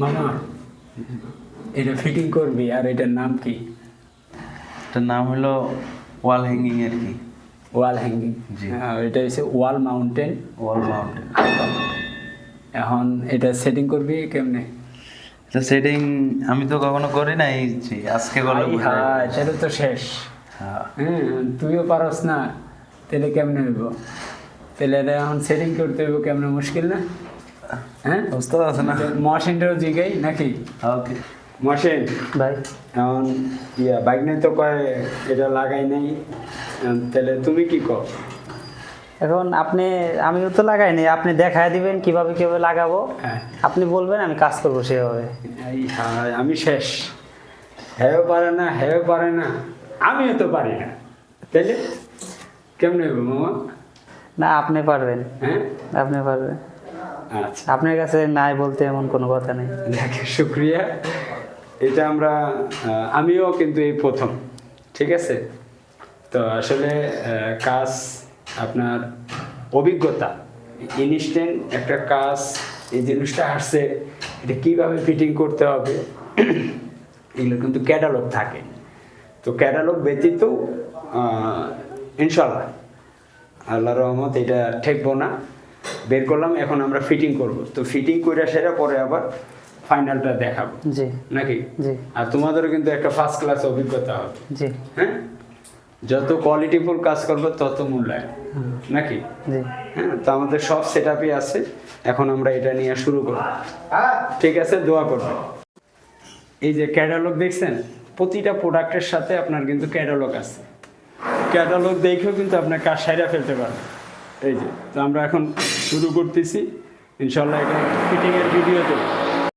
মামা এটা ফিটিং করবি আর এটার নাম কি? এটার নাম হলো ওয়াল হ্যাঙ্গিং আর কি? Wall hanging. এটা হচ্ছে ওয়াল মাউন্টেন ওয়াল মাউন্টেন এখন এটা সেটিং করবি কেমনে? এটা সেটিং আমি তো কখনো করি নাই আজকে করলে। হায়, তাহলে তো শেষ। হ্যাঁ। হ্যাঁ তুইও পারস না তাহলে কেমনে হইব? তাহলে এটা এখন সেটিং করতে হইব কেমনে মুশকিল না? হ্যাঁ? বুঝতে পারছে না? মশিনটাও জিগাই নাকি? ওকে। মশিন ভাই এখন ইয়া বাইক নিয়ে তো কয় এটা লাগাই নাই। তাহলে তুমি কি কর এখন আপনি আমিও তো লাগাইনি আপনি দেখায় দিবেন কীভাবে কীভাবে লাগাবো। হ্যাঁ। আপনি বলবেন আমি কাজ করব সেভাবে। আমি শেষ। হ্যাঁ পারে না হ্যাঁ পারে না আমিও তো পারি না। তাইলে কেমনে হইব মামা? না আপনি পারবেন। হ্যাঁ? আপনি পারবেন। আচ্ছা। আপনার কাছে নাই বলতে এমন কোনো কথা নেই। যাক শুক্রিয়া। এটা আমরা আমিও কিন্তু এই প্রথম ঠিক আছে? তো আসলে কাজ আপনার অভিজ্ঞতা ইনস্ট্যান্ট একটা কাজ এই জিনিসটা আসছে এটা কীভাবে ফিটিং করতে হবে এগুলো কিন্তু ক্যাটালগ থাকে। তো ক্যাটালগ ব্যতীত ইনশাল্লাহ আল্লাহ রহমত এটা ঠেকবো না। বের করলাম এখন আমরা ফিটিং করব। তো ফিটিং করে সেটা পরে আবার ফাইনালটা দেখাবো। জি। নাকি? জি। আর তোমাদেরও কিন্তু একটা ফার্স্ট ক্লাস অভিজ্ঞতা হবে। জি। হ্যাঁ? যত কোয়ালিটিফুল কাজ করব তত মূল্যায়ন। নাকি? জি। হ্যাঁ তো আমাদের সব সেট আছে। এখন আমরা এটা নিয়ে শুরু করব। ঠিক আছে দোয়া করবেন এই যে ক্যাটালগ দেখছেন প্রতিটা প্রোডাক্টের সাথে আপনার কিন্তু ক্যাটালগ আছে। ক্যাটালগ দেখেও কিন্তু আপনার কাজ সাইরা ফেলতে পারবেন এই যে তো আমরা এখন শুরু করতেছি। ইনশাল্লাহ এখানে ফিটিংয়ের ভিডিও